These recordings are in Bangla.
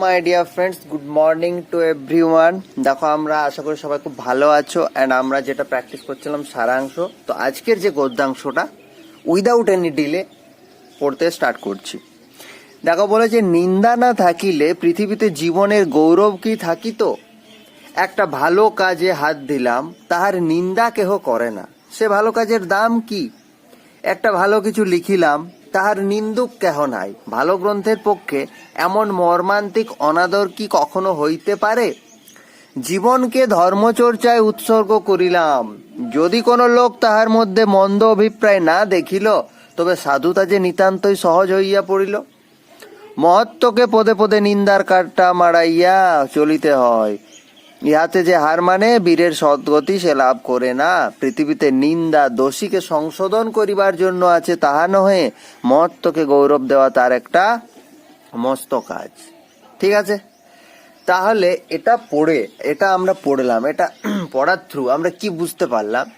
My dear friends good morning to everyone দেখো, আমরা আশা করি সবাই খুব ভালো আছো অ্যান্ড আমরা যেটা প্র্যাকটিস করছিলাম সারাংশ, তো আজকের যে গদ্যাংশটা উইদাউট এনি ডিলে পড়তে স্টার্ট করছি। দেখো বলেছে নিন্দা না থাকিলে পৃথিবীতে জীবনের গৌরব কি থাকিত একটা ভালো কাজে হাত দিলাম, তাহার নিন্দা কেহ করে না। সে ভালো কাজের দাম কি? একটা ভালো কিছু লিখিলাম তাহার নিন্দুক কেহ নাই। ভালো গ্রন্থের পক্ষে এমন মর্মান্তিক অনাদর কি কখনো হইতে পারে? জীবনকে ধর্মচর্চায় উৎসর্গ করিলাম। যদি কোনো লোক তাহার মধ্যে মন্দ অভিপ্রায় না দেখিল, তবে সাধুতা যে নিতান্তই সহজ হইয়া পড়িল। মহত্বকে পদে পদে নিন্দার কাঠটা মারাইয়া চলিতে হয়। ইহাতে যে হার মানে বীরের সদ্গতি সে লাভ করে না। পৃথিবীতে নিন্দা, দোষীকে সংশোধন করিবার জন্য আছে তাহা নহে, মহত্বকে গৌরব দেওয়া তার একটা মস্ত কাজ। ঠিক আছে? তাহলে এটা পড়ে, এটা আমরা পড়লাম, এটা পড়ার থ্রু আমরা কি বুঝতে পারলাম?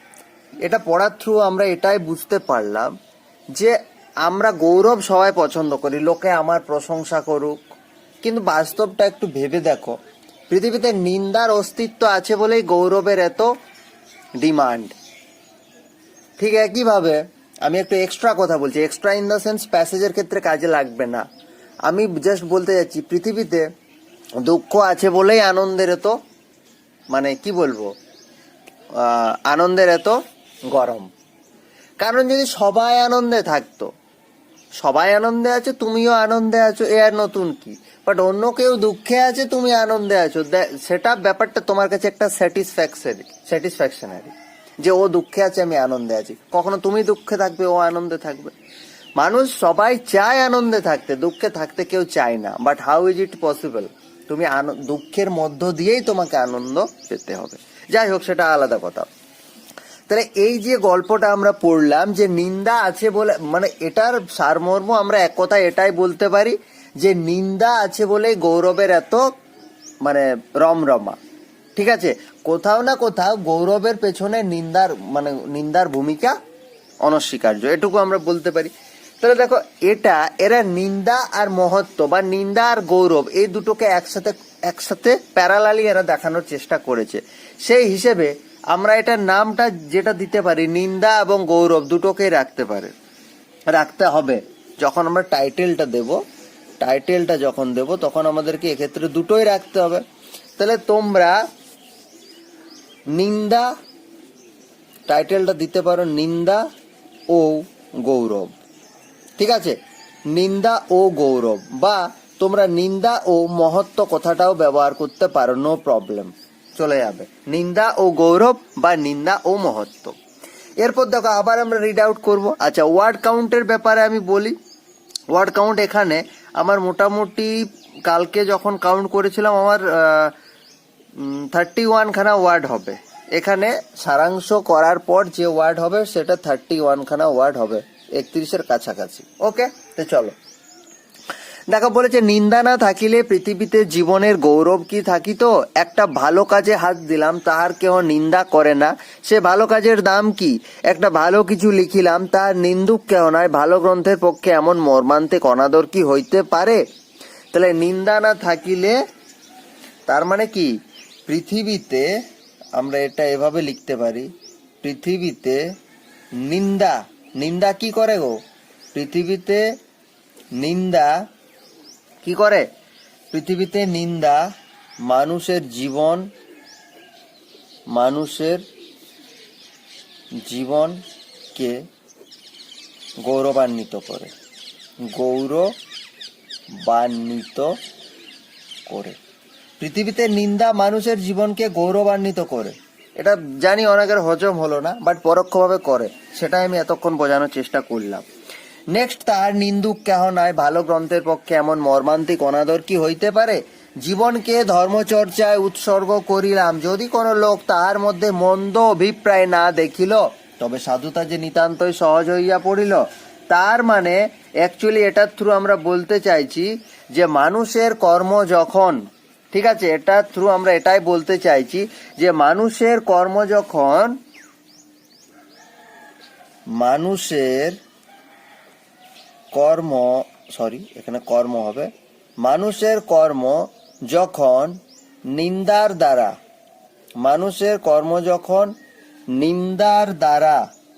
এটা পড়ার থ্রু আমরা এটাই বুঝতে পারলাম যে আমরা গৌরব সবাই পছন্দ করি, লোকে আমার প্রশংসা করুক। কিন্তু বাস্তবটা একটু ভেবে দেখো। পৃথিবীতে নিন্দার অস্তিত্ব আছে বলেই গৌরবের এত ডিমান্ড। ঠিক একইভাবে আমি একটু এক্সট্রা কথা বলছি। এক্সট্রা ইন দ্য সেন্স প্যাসেজের ক্ষেত্রে কাজে লাগবে না। আমি জাস্ট বলতে যাচ্ছি, পৃথিবীতে দুঃখ আছে বলেই আনন্দের এত মানে কি বলব আনন্দের এত গরম। কারণ যদি সবাই আনন্দে থাকতো সবাই আনন্দে আছে, তুমিও আনন্দে আছো, এ আর নতুন কি? বাট অন্য কেউ দুঃখে আছে, তুমি আনন্দে আছো। সেটা ব্যাপারটা তোমার কাছে একটা স্যাটিসফ্যাকশনারি স্যাটিসফ্যাকশনারি যে ও দুঃখে আছে, আমি আনন্দে আছি। কখনো তুমি দুঃখে থাকবে, ও আনন্দে থাকবে। মানুষ সবাই চায় আনন্দে থাকতে, দুঃখে থাকতে কেউ চায় না। But how is it possible তুমি দুঃখের মধ্য দিয়েই তোমাকে আনন্দ পেতে হবে। যাই হোক, সেটা আলাদা কথা। তাহলে এই যে গল্পটা আমরা পড়লাম যে নিন্দা আছে বলে মানে এটার সারমর্ম আমরা এক কথা এটাই বলতে পারি যে নিন্দা আছে বলে গৌরবের এত মানে রমরমা। ঠিক আছে? কোথাও না কোথাও গৌরবের পেছনে নিন্দার মানে নিন্দার ভূমিকা অনস্বীকার্য। এটুকু আমরা বলতে পারি। তাহলে দেখো, এটা, এরা নিন্দা আর মহত্ব বা নিন্দা আর গৌরব, এই দুটোকে একসাথে একসাথে প্যারালালি এরা দেখানোর চেষ্টা করেছে। সেই হিসেবে আমরা এটার নামটা যেটা দিতে পারি, নিন্দা এবং গৌরব দুটোকেই রাখতে পারে, রাখতে হবে। যখন আমরা টাইটেলটা দেব, টাইটেলটা যখন দেব, তখন আমাদেরকে এক্ষেত্রে দুটোই রাখতে হবে। তাহলে তোমরা নিন্দা, টাইটেলটা দিতে পারো নিন্দা ও গৌরব। ঠিক আছে? নিন্দা ও গৌরব। বা তোমরা নিন্দা ও মহত্ব কথাটাও ব্যবহার করতে পারো নো প্রবলেম চলে যাবে। নিন্দা ও গৌরব বা নিন্দা ও মহত্ব। এরপর দেখো আবার আমরা রিড আউট করব। আচ্ছা ওয়ার্ড কাউন্টের ব্যাপারে আমি বলি। ওয়ার্ড কাউন্ট এখানে আমার মোটামুটি কালকে যখন কাউন্ট করেছিলাম, আমার থার্টি ওয়ানখানা ওয়ার্ড হবে। এখানে সারাংশ করার পর যে ওয়ার্ড হবে, সেটা থার্টি ওয়ানখানা ওয়ার্ড হবে। একত্রিশের কাছাকাছি। ওকে তো চলো। দেখো, বলেছে, নিন্দা না থাকিলে পৃথিবীতে জীবনের গৌরব কি থাকিত একটা ভালো কাজে হাত দিলাম, তাহার কেহ নিন্দা করে না। সে ভালো কাজের দাম কি? একটা ভালো কিছু লিখিলাম, তাহার নিন্দুক কেহ নয় ভালো গ্রন্থের পক্ষে এমন মর্মান্তিক অনাদর কি হইতে পারে? তাহলে, নিন্দা না থাকিলে তার মানে কি? পৃথিবীতে, আমরা এটা এভাবে লিখতে পারি, পৃথিবীতে নিন্দা। নিন্দা কি করে গো? পৃথিবীতে নিন্দা কি করে? পৃথিবীতে নিন্দা, মানুষের জীবন, মানুষের জীবনকে গৌরবান্বিত করে গৌরবান্বিত করে। পৃথিবীতে নিন্দা, মানুষের জীবনকে গৌরবান্বিত করে। এটা জানি অনেকের হজম হলো না বাট পরোক্ষভাবে করে। সেটাই আমি এতক্ষণ বোঝানোর চেষ্টা করলাম। নেক্সট তার নিন্দুক কেহ নয় ভালো গ্রন্থের পক্ষে এমন মর্মান্তিক অনাদর কি হইতে পারে? জীবনকে ধর্মচর্চায় উৎসর্গ করিলাম। যদি কোনো লোক তাহার মধ্যে মন্দ অভিপ্রায় না দেখিল, তবে সাধুতা যে নিতান্তই সহজ হইয়া পড়িল, তার মানে অ্যাকচুয়ালি এটার থ্রু আমরা বলতে চাইছি যে মানুষের কর্ম যখন, ঠিক আছে, এটার থ্রু আমরা এটাই বলতে চাইছি যে মানুষের কর্ম যখন, মানুষের কর্ম সরি এখানে কর্ম হবে। মানুষের কর্ম যখন নিন্দার দ্বারা, মানুষের কর্ম যখন নিন্দার দ্বারা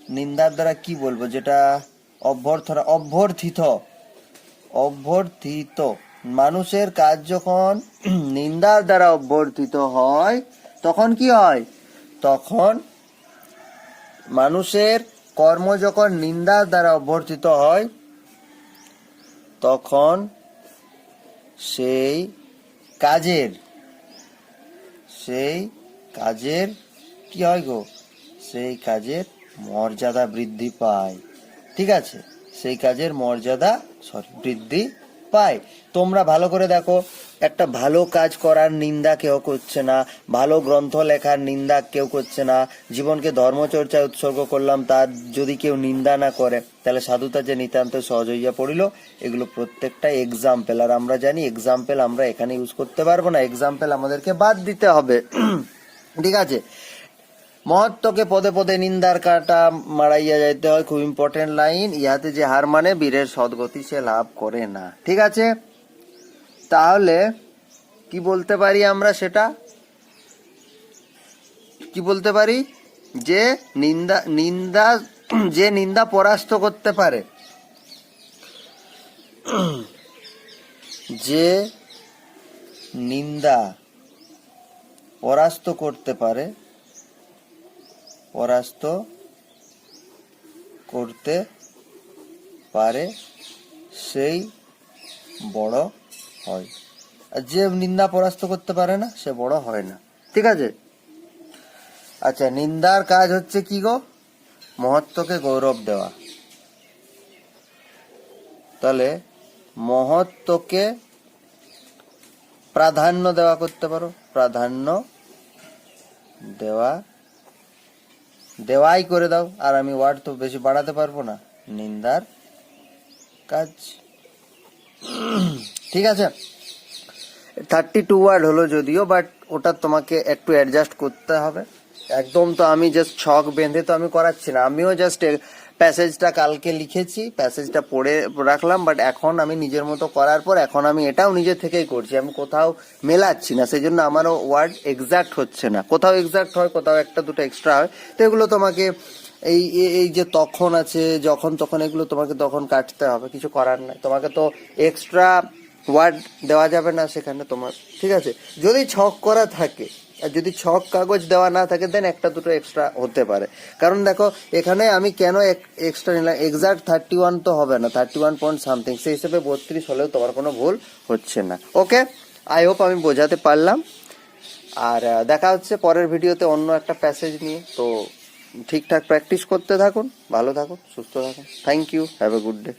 নিন্দার দ্বারা কি বলব? যেটা অভ্যর্থনা, অভ্যর্থিত অভ্যর্থিত। মানুষের কাজ যখন নিন্দার দ্বারা অভ্যর্থিত হয়, তখন কি হয়? তখন মানুষের কর্ম যখন নিন্দার দ্বারা অভ্যর্থিত হয় তখন সেই কাজের সেই কাজের কি হয় গো? সেই কাজের মর্যাদা বৃদ্ধি পায়। ঠিক আছে? সেই কাজের মর্যাদা সরি বৃদ্ধি পায়। তোমরা ভালো করে দেখো। একটা ভালো কাজ করার নিন্দা কেউ করছে না, ভালো গ্রন্থ লেখার নিন্দা কেউ করছে না, জীবনকে ধর্মচর্চায় উৎসর্গ করলাম, তার যদি কেউ নিন্দা না করে, তাহলে সাধুতা যে নিতান্ত সহজ হইয়া পড়িল, এগুলো প্রত্যেকটা এক্সাম্পল আর আমরা জানি এক্সাম্পল আমরা এখানে ইউজ করতে পারব না এক্সাম্পল আমাদেরকে বাদ দিতে হবে। ঠিক আছে? মহত্বকে পদে পদে নিন্দার কাটা মারাইয়া যাইতে হয়, খুব ইম্পর্টেন্ট লাইন ইহাতে যে হার মানে বীরের সদ্গতি সে লাভ করে না। ঠিক আছে? তাহলে কি বলতে পারি আমরা সেটা? কি বলতে পারি? যে নিন্দা নিন্দা, যে নিন্দা পরাস্ত করতে পারে, যে নিন্দা পরাস্ত করতে পারে, পরাস্ত করতে পারে সেই বড় হয়। আর যে নিন্দা পরাস্ত করতে পারে না, সে বড় হয় না। ঠিক আছে? আচ্ছা নিন্দার কাজ হচ্ছে কি গো? মহত্বকে গৌরব দেওয়া। তাহলে মহত্বকে প্রাধান্য দেওয়া করতে পারো। প্রাধান্য দেওয়া, দেওয়াই করে দাও। আর আমি ওয়ার্ড তো বেশি বাড়াতে পারব না। নিন্দার কাজ। ঠিক আছে? থার্টি টু ওয়ার্ড হলো যদিও বাট ওটা তোমাকে একটু অ্যাডজাস্ট করতে হবে। একদম তো আমি জাস্ট ছক বেঁধে তো আমি করাচ্ছি না। আমিও জাস্ট প্যাসেজটা কালকে লিখেছি প্যাসেজটা পড়ে রাখলাম বাট এখন আমি নিজের মতো করার পর এখন আমি এটাও নিজে থেকেই করছি। আমি কোথাও মেলাচ্ছি না সেই জন্য আমারও ওয়ার্ড এক্সাক্ট হচ্ছে না। কোথাও এক্সাক্ট হয়, কোথাও একটা দুটো এক্সট্রা হয়। তো এগুলো তোমাকে এই, এই- যে তখন আছে, যখন তখন এগুলো তোমাকে তখন কাটতে হবে, কিছু করার নাই। তোমাকে তো এক্সট্রা ওয়ার্ড দেওয়া যাবে না সেখানে তোমার, ঠিক আছে? যদি ছক করা থাকে, আর যদি ছক কাগজ দেওয়া না থাকে দেন একটা দুটো এক্সট্রা হতে পারে। কারণ দেখো, এখানে আমি কেন এক্সট্রা নিলাম? এক্সাক্ট থার্টি ওয়ান তো হবে না থার্টি ওয়ান পয়েন্ট সামথিং সেই হিসেবে বত্রিশ হলেও তোমার কোনো ভুল হচ্ছে না। ওকে আই হোপ আমি বোঝাতে পারলাম। আর দেখা হচ্ছে পরের ভিডিওতে অন্য একটা প্যাসেজ নিয়ে। তো ঠিকঠাক প্র্যাকটিস করতে থাকুন ভালো থাকুন সুস্থ থাকুন। Thank you have a good day